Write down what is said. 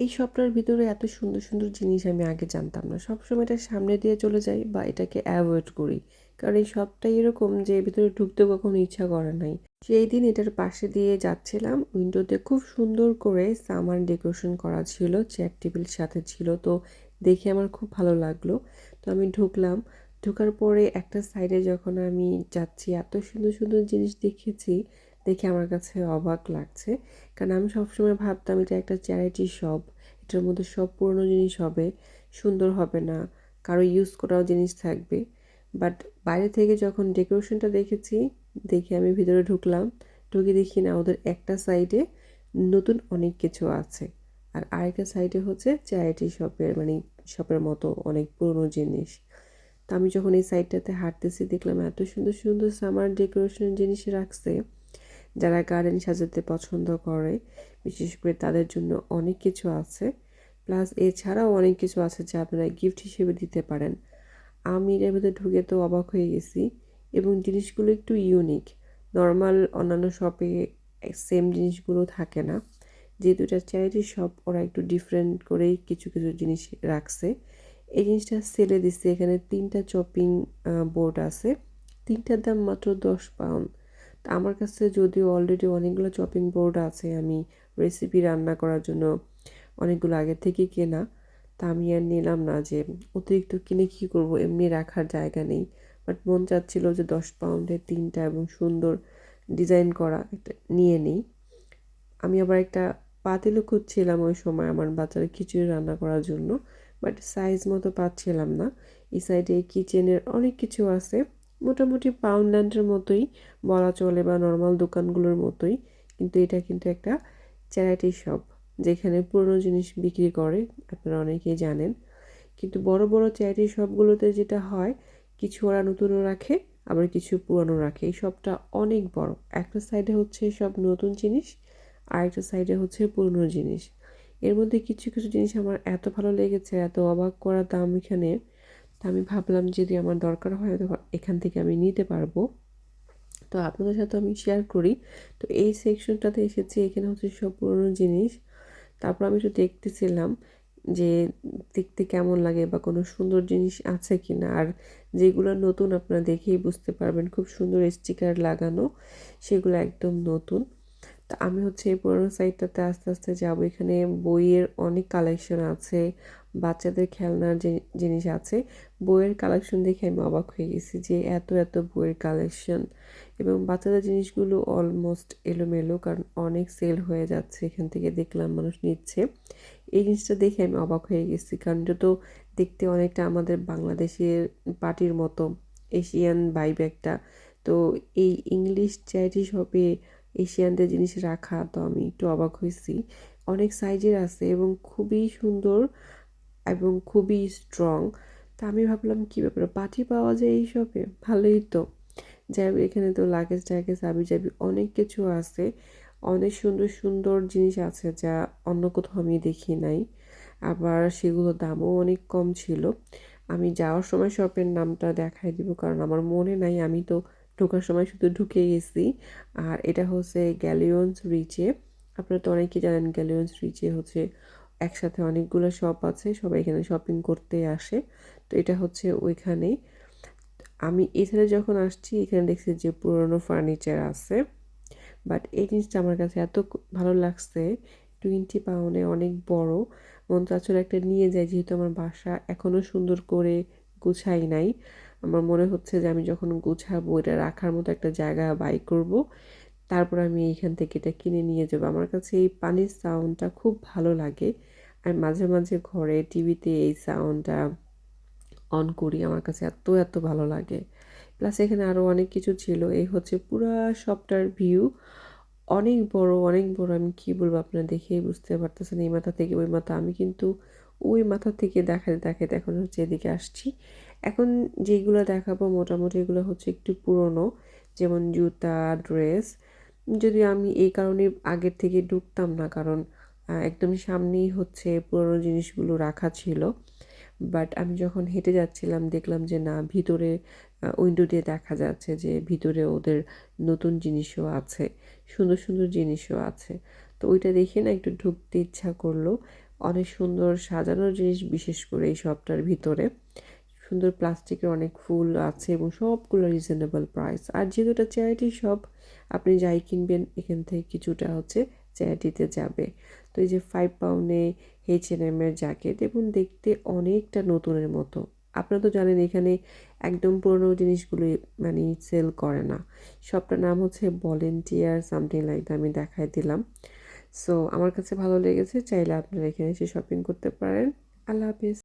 এই শপটার ভিতরে এত সুন্দর সুন্দর জিনিস আমি আগে জানতাম না। সবসময় এটা সামনে দিয়ে চলে যাই বা এটাকে অ্যাভয়েড করি। কারণ এই সবটাই এরকম যে ভিতরে ঢুকতে কখনো ইচ্ছা করে নাই। সেই দিন এটার পাশে দিয়ে যাচ্ছিলাম। উইন্ডোতে খুব সুন্দর করে সামার ডেকোরেশন করা ছিল, চেয়ার টেবিল সাথে ছিল। তো দেখে আমার খুব ভালো লাগল। তো আমি ঢুকলাম। ঢোকার পরে একটা সাইডে যখন আমি যাচ্ছি, এত সুন্দর সুন্দর জিনিস দেখেছি। দেখে আমার কাছে অবাক লাগছে। কারণ আমি সবসময় ভাবতাম এটা একটা চ্যারিটি শপ এটার মধ্যে সব পুরনো জিনিস হবে, সুন্দর হবে না, কারও ইউজ করাও জিনিস থাকবে। বাট বাইরে থেকে যখন ডেকোরেশনটা দেখেছি, দেখে আমি ভিতরে ঢুকলাম, ঢুকে দেখি না, ওদের একটা সাইডে নতুন অনেক কিছু আছে। আর আরেকটা সাইডে হচ্ছে চ্যারিটি শপের মানে শপের মতো অনেক পুরনো জিনিস। তো আমি যখন এই সাইডটাতে হাঁটতেছি, দেখলাম এত সুন্দর সুন্দর সামার ডেকোরেশনের জিনিস রাখছে। যারা গার্ডেন সাজাতে পছন্দ করে, বিশেষ করে তাদের জন্য অনেক কিছু আছে। প্লাস এছাড়াও অনেক কিছু আছে যা আপনারা গিফট হিসেবে দিতে পারেন। আমি এর ভিতরে ঢুকে তো অবাক হয়ে গেছি এবং জিনিসগুলো একটু ইউনিক নর্মাল অন্যান্য শপে সেম জিনিসগুলো থাকে না। যেহেতু এটা চ্যারিটি শপ ওরা একটু ডিফারেন্ট করেই কিছু কিছু জিনিস রাখছে। এই জিনিসটা সেলে দিচ্ছে। এখানে তিনটা চপিং বোর্ড আছে। তিনটার দাম মাত্র দশ পাউন্ড তা আমার কাছে যদিও অলরেডি অনেকগুলো চপিং বোর্ড আছে, আমি রেসিপি রান্না করার জন্য অনেকগুলো আগে থেকে কেনা, তা আমি আর নিলাম না যে অতিরিক্ত কিনে কী করব, এমনি রাখার জায়গা নেই। বাট মন চাচ্ছিল যে দশ পাউন্ডের তিনটা এবং সুন্দর ডিজাইন করা একটা নিয়ে নিই। আমি আবার একটা পাতিলও খুঁজছিলাম ওই সময় আমার বাচ্চারা খিচুড়ি রান্না করার জন্য বাট সাইজ মতো পাচ্ছিলাম না। এই সাইডে কিচেনের অনেক কিছু আছে। মোটামুটি পাউন্ডল্যান্ডের মতোই বলা চলে বা নর্মাল দোকানগুলোর মতোই। কিন্তু এটা কিন্তু একটা চ্যারিটি শপ যেখানে পুরনো জিনিস বিক্রি করে, আপনারা অনেকেই জানেন। কিন্তু বড় বড় চ্যারিটি শপগুলোতে যেটা হয়, কিছু ওরা নতুনও রাখে, আবার কিছু পুরানো রাখে। এই শপটা অনেক বড়। একটা সাইডে হচ্ছে সব নতুন জিনিস আর একটা সাইডে হচ্ছে পুরনো জিনিস। এর মধ্যে কিছু কিছু জিনিস আমার এত ভালো লেগেছে, এত অবাক করা দাম এখানে তা আমি ভাবলাম যদি আমার দরকার হয় তখন এখান থেকে আমি নিতে পারব। তো আপনাদের সাথে আমি শেয়ার করি। তো এই সেকশনটাতে এসেছি, এখানে হচ্ছে সব পুরনো জিনিস। তারপর আমি একটু দেখতেছিলাম যে দেখতে কেমন লাগে বা কোনো সুন্দর জিনিস আছে কি না আর যেগুলো নতুন আপনারা দেখেই বুঝতে পারবেন, খুব সুন্দর স্টিকার লাগানো, সেগুলো একদম নতুন। তা আমি হচ্ছে এই পুরোনো সাইডটাতে আস্তে আস্তে যাব। এখানে বইয়ের অনেক কালেকশন আছে বাচ্চাদের খেলনার যে জিনিস আছে। বইয়ের কালেকশন দেখে আমি অবাক হয়ে গেছি যে এত এত বইয়ের কালেকশন এবং বাচ্চাদের জিনিসগুলো অলমোস্ট এলোমেলো কারণ অনেক সেল হয়ে যাচ্ছে। এখান থেকে দেখলাম মানুষ নিচ্ছে। এই জিনিসটা দেখে আমি অবাক হয়ে গেছি। কারণ এটা তো দেখতে অনেকটা আমাদের বাংলাদেশের পার্টির মতো, এশিয়ান বাইব একটা। তো এই ইংলিশ চ্যারিটি শপে এশিয়ানদের জিনিস রাখা, তো আমি একটু অবাক হয়েছি। অনেক সাইজের আছে এবং খুবই সুন্দর এবং খুবই স্ট্রং তা আমি ভাবলাম, কী ব্যাপার? পাটি পাওয়া যায় এই শপে ভালোই তো। যাই এখানে তো লাগেজ টাগেজ আবি যাবি অনেক কিছু আছে। অনেক সুন্দর সুন্দর জিনিস আছে যা অন্য কোথাও আমি দেখি নাই। আবার সেগুলোর দামও অনেক কম ছিল। আমি যাওয়ার সময় শপের নামটা দেখাই দিব, কারণ আমার মনে নাই, আমি তো ঢোকার সময় শুধু ঢুকে গেছি। আর এটা হচ্ছে গ্যালিয়ন্স রিচে আপনারা তো অনেকেই জানেন গ্যালিয়ন্স রিচে হচ্ছে একসাথে অনেকগুলো শপ আছে, সবাই এখানে শপিং করতে আসে। তো এটা হচ্ছে ওইখানে আমি এখানে যখন আসছি, এখানে দেখছি যে পুরনো ফার্নিচার আছে। বাট এই জিনিসটা আমার কাছে এত ভালো লাগছে টোয়েন্টি পাউন্ডে অনেক বড়। মন চাচ্ছিল একটা নিয়ে যায় যেহেতু আমার বাসা এখনও সুন্দর করে গুছাই নাই। আমার মনে হচ্ছে যে আমি যখন গুছাবো, এটা রাখার মতো একটা জায়গা বাই করব। তারপর আমি এইখান থেকে এটা কিনে নিয়ে যাব। আমার কাছে এই পানির সাউন্ডটা খুব ভালো লাগে। আর মাঝে মাঝে ঘরে টিভিতে এই সাউন্ডটা অন করি, আমার কাছে এত এত ভালো লাগে। প্লাস এখানে আরও অনেক কিছু ছিল। এই হচ্ছে পুরা সবটার ভিউ অনেক বড় অনেক বড়, আমি কী বলব আপনারা দেখেই বুঝতে পারতেছেন। এই মাথা থেকে ওই মাথা। আমি কিন্তু ওই মাথা থেকে দেখাতে দেখাতে এখন হচ্ছে এদিকে আসছি। এখন যেগুলো দেখাবো মোটামুটি এগুলো হচ্ছে একটু পুরনো। যেমন জুতা ড্রেস যদি আমি এই কারণে আগের থেকে ঢুকতাম না, কারণ একদম সামনেই হচ্ছে পুরনো জিনিসগুলো রাখা ছিল। বাট আমি যখন হেঁটে যাচ্ছিলাম, দেখলাম যে না, ভিতরে উইন্ডো দিয়ে দেখা যাচ্ছে যে ভিতরে ওদের নতুন জিনিসও আছে, সুন্দর সুন্দর জিনিসও আছে। তো ওইটা দেখে না একটু ঢুকতে ইচ্ছা করল। অনেক সুন্দর সাজানোর জিনিস বিশেষ করে এই শপটার ভিতরে। সুন্দর প্লাস্টিকের অনেক ফুল আছে এবং সবগুলো রিজনেবল প্রাইস আর যেহেতু এটা চ্যারিটি শপ আপনি যাই কিনবেন, এখান থেকে কিছুটা হচ্ছে চ্যারিটিতে যাবে। তো এই যে ফাইভ পাউন্ডে এইচ এন এম এর জ্যাকেট এবং দেখতে অনেকটা নতুনের মতো। আপনারা তো জানেন, এখানে একদম পুরনো জিনিসগুলো মানে সেল করে না। শপটার নাম হচ্ছে ভলেন্টিয়ার সামথিং লাইক আমি দেখাই দিলাম। সো আমার কাছে ভালো লেগেছে, চাইলে আপনারা এখানে এসে শপিং করতে পারেন। আল্লাহ হাফিজ।